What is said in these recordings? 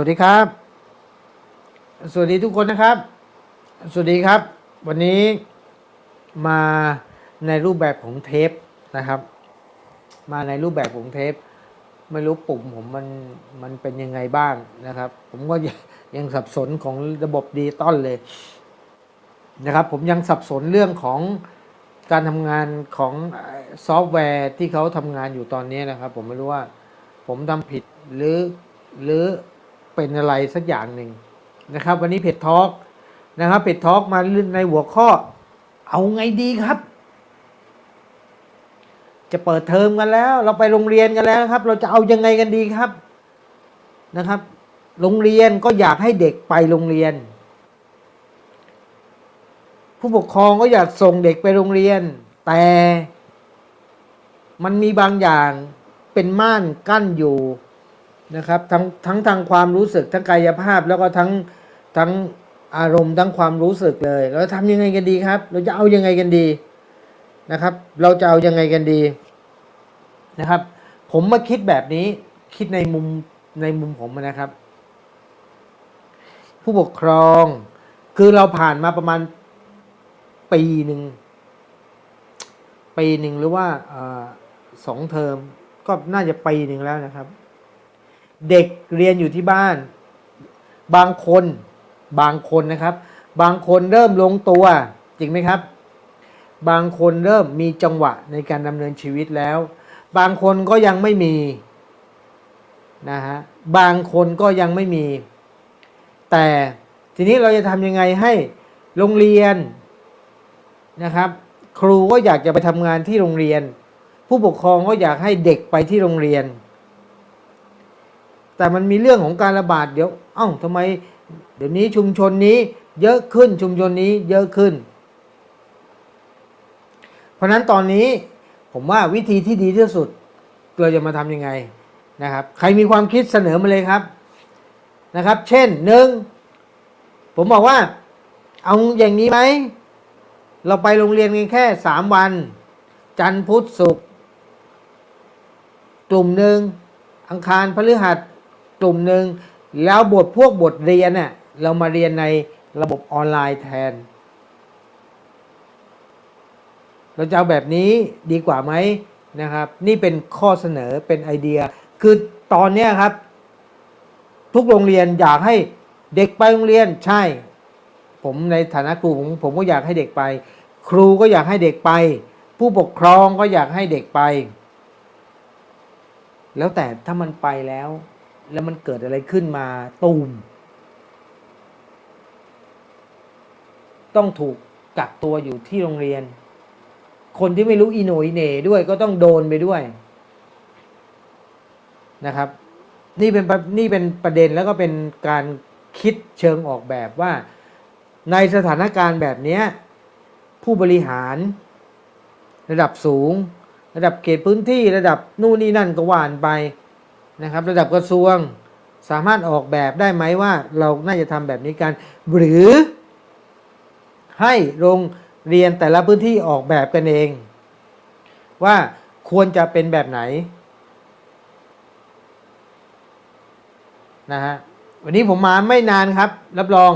สวัสดีครับ สวัสดีทุกคนนะครับ สวัสดีครับ วันนี้มาในรูปแบบของเทปนะครับ มาในรูปแบบของเทป ไม่รู้ปุ่มผมมันมันเป็นยังไงบ้างนะครับ ผมก็ยังยังสับสนของระบบดิจิตอลเลยนะครับ ผมยังสับสนเรื่องของการทำงานของซอฟต์แวร์ที่เขาทำงานอยู่ตอนนี้นะครับ ผมไม่รู้ว่าผมทำผิดหรือหรือ เป็นอะไรสักอย่างหนึ่งนะครับ วันนี้เพจทอล์กนะครับเพจทอล์กมาในหัวข้อ เอาไงดีครับ จะเปิดเทอมกันแล้ว เราไปโรงเรียนกันแล้วครับ เราจะเอายังไงกันดีครับนะครับ โรงเรียนก็อยากให้เด็กไปโรงเรียน ผู้ปกครองก็อยากส่งเด็กไปโรงเรียน แต่มันมีบางอย่างเป็นม่านกั้นอยู่ นะครับทั้งทั้งทางความรู้สึกทั้งกายภาพแล้วก็ทั้งทั้งอารมณ์ทั้งความรู้สึกเลยเราทำยังไงกันดีครับ เราจะเอายังไงกันดีนะครับ เราจะเอายังไงกันดีนะครับ ผมมาคิดแบบนี้คิดในมุมในมุมผมนะครับ ผู้ปกครองคือเราผ่านมาประมาณปีหนึ่งปีหนึ่งหรือว่าอาสองเทอมก็น่าจะปีหนึ่งแล้วนะครับ เด็กเรียนอยู่ที่บ้าน บางคนบางคนนะครับ บางคนเริ่มลงตัว จริงไหมครับ บางคนเริ่มมีจังหวะในการดำเนินชีวิตแล้ว บางคนก็ยังไม่มีนะฮะบางคนก็ยังไม่มี แต่ทีนี้เราจะทำยังไงให้โรงเรียนนะครับ ครูก็อยากจะไปทำงานที่โรงเรียน ผู้ปกครองก็อยากให้เด็กไปที่โรงเรียน แต่มันมีเรื่องของการระบาดเดี๋ยวเอ้าทำไม เดี๋ยวนี้ชุมชนนี้เยอะขึ้นชุมชนนี้เยอะขึ้น เพราะนั้นตอนนี้ผมว่าวิธีที่ดีที่สุดเราจะมาทำยังไงนะครับ ใครมีความคิดเสนอมาเลยครับนะครับ เช่นหนึ่งผมบอกว่า เอาอย่างนี้ไหมเราไปโรงเรียนกันแค่สามวัน จันทร์พุธศุกร์กลุ่มหนึ่งอังคารพฤหัส กลุ่มหนึ่งแล้วบทพวกบทเรียนเน่ะเรามาเรียนในระบบออนไลน์แทน เราจะเอาแบบนี้ดีกว่าไหมนะครับ นี่เป็นข้อเสนอเป็นไอเดีย คือตอนนี้ครับ ทุกโรงเรียนอยากให้เด็กไปโรงเรียนใช่ ผมในฐานะครูผมผมก็อยากให้เด็กไป ครูก็อยากให้เด็กไป ผู้ปกครองก็อยากให้เด็กไป แล้วแต่ถ้ามันไปแล้ว แล้วมันเกิดอะไรขึ้นมาตูม ต้องถูกกักตัวอยู่ที่โรงเรียน คนที่ไม่รู้อีโหนอีเหน่ด้วยก็ต้องโดนไปด้วยนะครับ นี่เป็นนี่เป็นประเด็นแล้วก็เป็นการคิดเชิงออกแบบว่า ในสถานการณ์แบบนี้ผู้บริหาร ระดับสูง ระดับเขตพื้นที่ระดับนู่นนี่นั่นก็ว่านไป นะครับระดับกระทรวงสามารถออกแบบได้ไหมว่าเราน่าจะทำแบบนี้กัน หรือให้โรงเรียนแต่ละพื้นที่ออกแบบกันเอง ว่าควรจะเป็นแบบไหนนะฮะวันนี้ผมมาไม่นานครับ รับรอง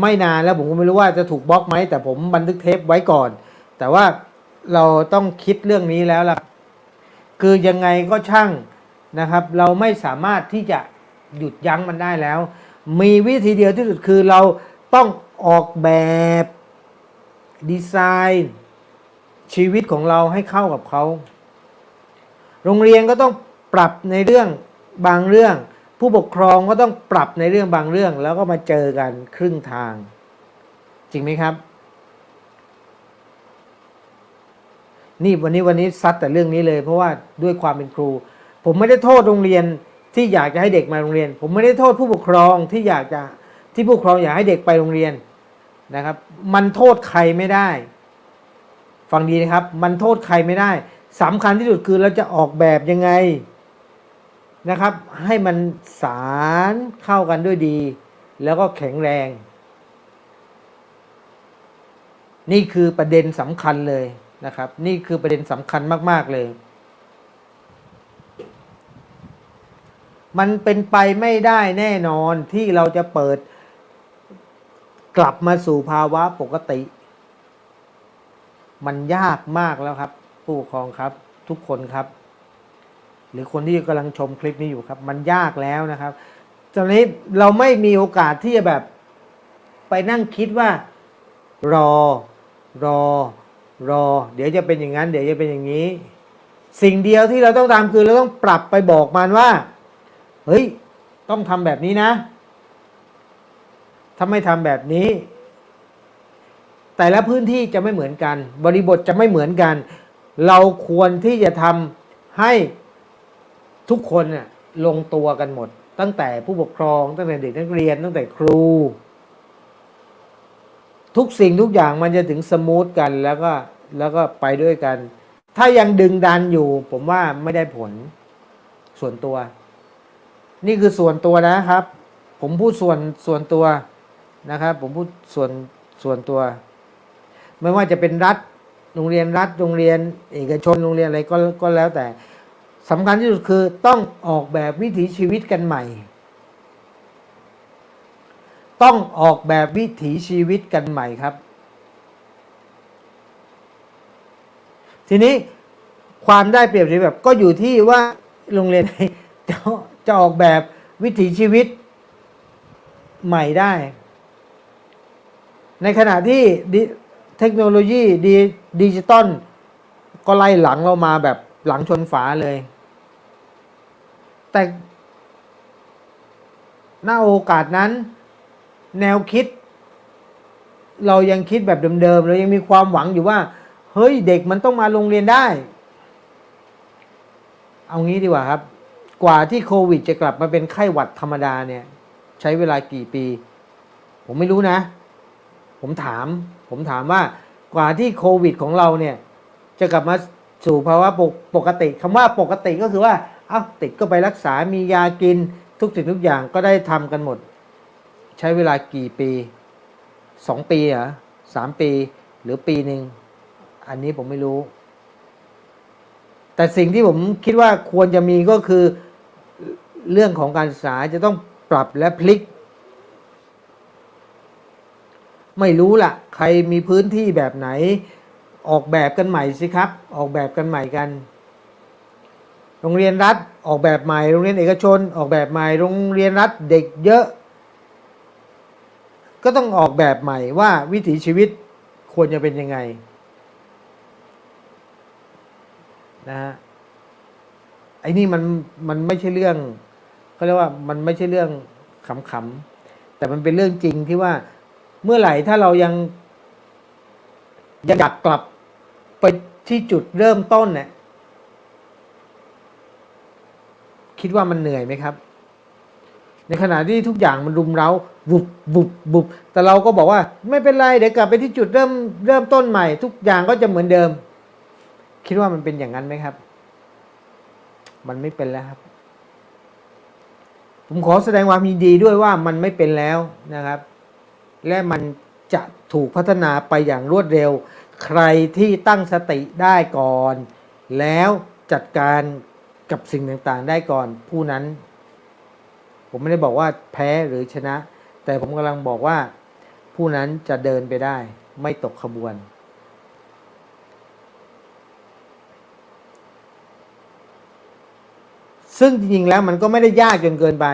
ไม่นานแล้วผมก็ไม่รู้ว่าจะถูกบล็อกไหม แต่ผมบันทึกเทปไว้ก่อน แต่ว่าเราต้องคิดเรื่องนี้แล้วล่ะ คือยังไงก็ช่าง นะครับ เราไม่สามารถที่จะหยุดยั้งมันได้แล้ว มีวิธีเดียวที่สุดคือเราต้องออกแบบดีไซน์ชีวิตของเราให้เข้ากับเขา โรงเรียนก็ต้องปรับในเรื่องบางเรื่อง ผู้ปกครองก็ต้องปรับในเรื่องบางเรื่อง แล้วก็มาเจอกันครึ่งทาง จริงไหมครับ นี่วันนี้วันนี้ซัดแต่เรื่องนี้เลย เพราะว่าด้วยความเป็นครู ผมไม่ได้โทษโรงเรียนที่อยากจะให้เด็กมาโรงเรียน ผมไม่ได้โทษผู้ปกครองที่อยากจะที่ผู้ปกครองอยากให้เด็กไปโรงเรียนนะครับ มันโทษใครไม่ได้ ฟังดีนะครับ มันโทษใครไม่ได้สำคัญที่สุดคือเราจะออกแบบยังไงนะครับ ให้มันสารเข้ากันด้วยดี แล้วก็แข็งแรง นี่คือประเด็นสำคัญเลยนะครับ นี่คือประเด็นสำคัญมาก ๆ เลย มันเป็นไปไม่ได้แน่นอนที่เราจะเปิดกลับมาสู่ภาวะปกติ มันยากมากแล้วครับ ผู้ปกครองครับทุกคนครับ หรือคนที่กำลังชมคลิปนี้อยู่ครับ มันยากแล้วนะครับตอนนี้เราไม่มีโอกาสที่จะแบบ ไปนั่งคิดว่า รอ รอ รอ เดี๋ยวจะเป็นอย่างนั้น เดี๋ยวจะเป็นอย่างนี้ สิ่งเดียวที่เราต้องทำคือเราต้องปรับไปบอกมันว่า เฮ้ย ต้องทำแบบนี้นะถ้าไม่ทำแบบนี้ แต่ละพื้นที่จะไม่เหมือนกัน บริบทจะไม่เหมือนกัน เราควรที่จะทำให้ทุกคนน่ะลงตัวกันหมด ตั้งแต่ผู้ปกครองตั้งแต่เด็กนักเรียน ตั้งแต่ครู ทุกสิ่งทุกอย่างมันจะถึงสมูทกันแล้วก็แล้วก็ไปด้วยกัน ถ้ายังดึงดันอยู่ ผมว่าไม่ได้ผลส่วนตัว นี่คือส่วนตัวนะครับ ผมพูดส่วนส่วนตัวนะครับ ผมพูดส่วนส่วนตัว ไม่ว่าจะเป็นรัฐโรงเรียนรัฐโรงเรียน เอกชนโรงเรียนอะไรก็ก็แล้วแต่สำคัญที่สุดคือต้องออกแบบวิถีชีวิตกันใหม่ ต้องออกแบบวิถีชีวิตกันใหม่ครับ ทีนี้ความได้เปรียบเสียแบบก็อยู่ที่ว่าโรงเรียนไหนจะ จะออกแบบวิถีชีวิตใหม่ได้ ในขณะที่เทคโนโลยีดิดิจิตอลก็ไล่หลังเรามาแบบหลังชนฝาเลย แต่หน้าโอกาสนั้น แนวคิด เรายังคิดแบบเดิมๆเรายังมีความหวังอยู่ว่า เฮ้ยเด็กมันต้องมาโรงเรียนได้ เอางี้ดีกว่าครับ กว่าที่โควิดจะกลับมาเป็นไข้หวัดธรรมดาเนี่ย ใช้เวลากี่ปี ผมไม่รู้นะ ผมถาม ผมถามว่ากว่าที่โควิดของเราเนี่ย จะกลับมาสู่ภาวะปกปกติคำว่าปกติก็คือว่าเอ้าติดก็ไปรักษามียากินทุกสิ่งทุกอย่างก็ได้ทำกันหมด ใช้เวลากี่ปีสองปีเหรอสามปี หรือปีหนึ่งอันนี้ผมไม่รู้ แต่สิ่งที่ผมคิดว่าควรจะมีก็คือ เรื่องของการศึกษาจะต้องปรับและพลิก ไม่รู้ล่ะ ใครมีพื้นที่แบบไหน ออกแบบกันใหม่สิครับ ออกแบบกันใหม่กัน โรงเรียนรัฐออกแบบใหม่ โรงเรียนเอกชน ออกแบบใหม่ โรงเรียนรัฐเด็กเยอะ ก็ต้องออกแบบใหม่ว่าวิถีชีวิตควรจะเป็นยังไงนะฮะ ไอ้นี่มันมันไม่ใช่เรื่องเขาเรียกว่ามันไม่ใช่เรื่องขำๆแต่มันเป็นเรื่องจริงที่ว่าเมื่อไหร่ถ้าเรายังยังอยากกลับไปที่จุดเริ่มต้นเนี่ยคิดว่ามันเหนื่อยไหมครับ ในขณะที่ทุกอย่างมันรุมเร้าบุบบุบบุบแต่เราก็บอกว่า ไม่เป็นไรเดี๋ยวกลับไปที่จุดเริ่มเริ่มต้นใหม่ ทุกอย่างก็จะเหมือนเดิม คิดว่ามันเป็นอย่างนั้นไหมครับ มันไม่เป็นแล้วครับ ผมขอแสดงความยินดีด้วยว่ามันไม่เป็นแล้วนะครับ และมันจะถูกพัฒนาไปอย่างรวดเร็ว ใครที่ตั้งสติได้ก่อน แล้วจัดการกับสิ่งต่างๆได้ก่อนผู้นั้น ผมไม่ได้บอกว่าแพ้หรือชนะ แต่ผมกำลังบอกว่า ผู้นั้นจะเดินไปได้ ไม่ตกขบวน ซึ่งจริงๆแล้วมันก็ไม่ได้ยากจนเกินไป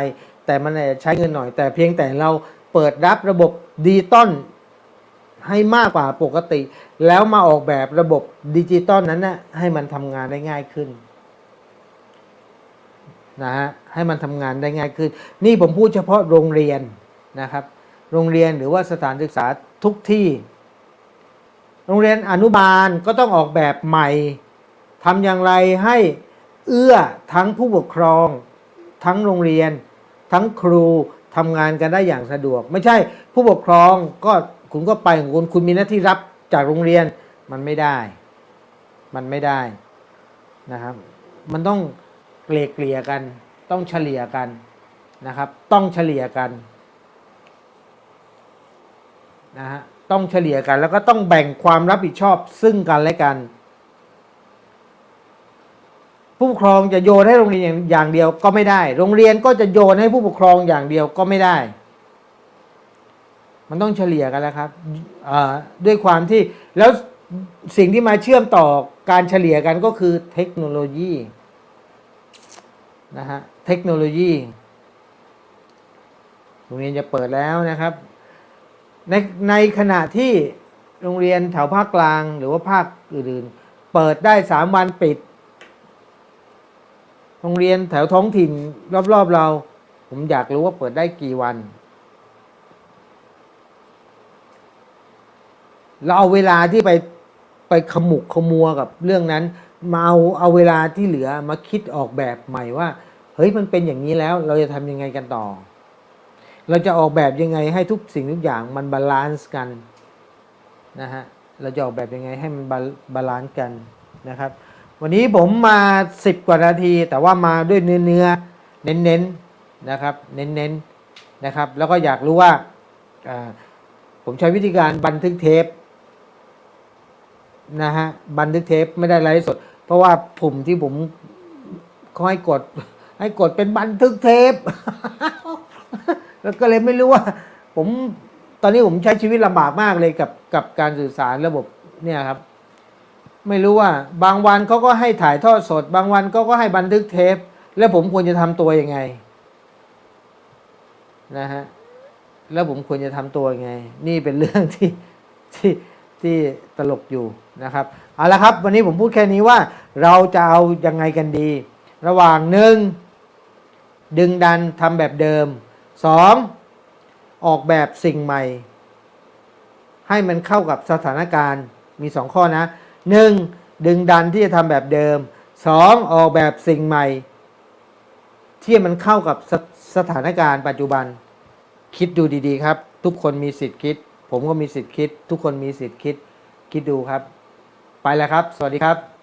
แต่มันอาจจะใช้เงินหน่อย แต่เพียงแต่เราเปิดรับระบบดิจิตอลให้มากกว่าปกติ แล้วมาออกแบบระบบดิจิตอลนั้นนะให้มันทำงานได้ง่ายขึ้นนะฮะให้มันทำงานได้ง่ายขึ้น นี่ผมพูดเฉพาะโรงเรียนนะครับ โรงเรียนหรือว่าสถานศึกษาทุกที่ โรงเรียนอนุบาลก็ต้องออกแบบใหม่ทำอย่างไรให้ เอื้อทั้งผู้ปกครอง ทั้งโรงเรียน ทั้งครูทำงานกันได้อย่างสะดวก ไม่ใช่ผู้ปกครองก็คุณก็ไปของคุณคุณมีหน้าที่รับจากโรงเรียนมันไม่ได้ มันไม่ได้นะครับ มันต้องเกลี่ยเกลี่ยกัน ต้องเฉลี่ยกันนะครับ ต้องเฉลี่ยกันนะฮะต้องเฉลี่ยกันแล้วก็ต้องแบ่งความรับผิดชอบซึ่งกันและกัน ผู้ปกครองจะโยนให้โรงเรียนอย่างเดียวก็ไม่ได้ โรงเรียนก็จะโยนให้ผู้ปกครองอย่างเดียวก็ไม่ได้ มันต้องเฉลี่ยกันแล้วครับด้วยความที่แล้วสิ่งที่มาเชื่อมต่อการเฉลี่ยกันก็คือเทคโนโลยีนะฮะเทคโนโลยีโรงเรียนจะเปิดแล้วนะครับ ในในขณะที่โรงเรียนแถวภาคกลางหรือว่าภาคอื่นๆ เปิดได้สามวันปิด โรงเรียนแถวท้องถิ่นรอบๆเรา ผมอยากรู้ว่าเปิดได้กี่วัน เราเอาเวลาที่ไปไปขมุกขมัวกับเรื่องนั้น มาเอาเอาเวลาที่เหลือมาคิดออกแบบใหม่ว่า เฮ้ยมันเป็นอย่างนี้แล้ว เราจะทำยังไงกันต่อ เราจะออกแบบยังไงให้ทุกสิ่งทุกอย่างมันบาลานซ์กันนะฮะเราจะออกแบบยังไงให้มันบาลานซ์กันนะครับ วันนี้ผมมาสิบกว่านาที แต่ว่ามาด้วยเนื้อเนื้อเน้นเน้นๆนะครับ เน้นเน้นๆนะครับ แล้วก็อยากรู้ว่าอ่า ผมใช้วิธีการบันทึกเทปนะฮะบันทึกเทปไม่ได้ไลฟ์สด เพราะว่าปุ่มที่ผมเขาให้กด ให้กดเป็นบันทึกเทป แล้วก็เลยไม่รู้ว่า ผมตอนนี้ผมใช้ชีวิตลำบากมากเลยกับกับการสื่อสารระบบเนี่ยครับ ไม่รู้ว่า บางวันเขาก็ให้ถ่ายทอดสด บางวันเขาก็ให้บันทึกเทป แล้วผมควรจะทำตัวยังไงนะฮะแล้วผมควรจะทำตัวยังไง นี่เป็นเรื่องที่ที่ที่ตลกอยู่นะครับเอาละครับวันนี้ผมพูดแค่นี้ว่าเราจะเอายังไงกันดี ระหว่างหนึ่งดึงดันทำแบบเดิมสองออกแบบสิ่งใหม่ ให้มันเข้ากับสถานการณ์มีสองข้อนะ หนึ่งดึงดันที่จะทำแบบเดิมสองออกแบบสิ่งใหม่ ที่มันเข้ากับสสถานการณ์ปัจจุบัน คิดดูดีๆครับ ทุกคนมีสิทธิ์คิด ผมก็มีสิทธิ์คิด ทุกคนมีสิทธิ์คิด คิดดูครับ ไปแล้วครับ สวัสดีครับ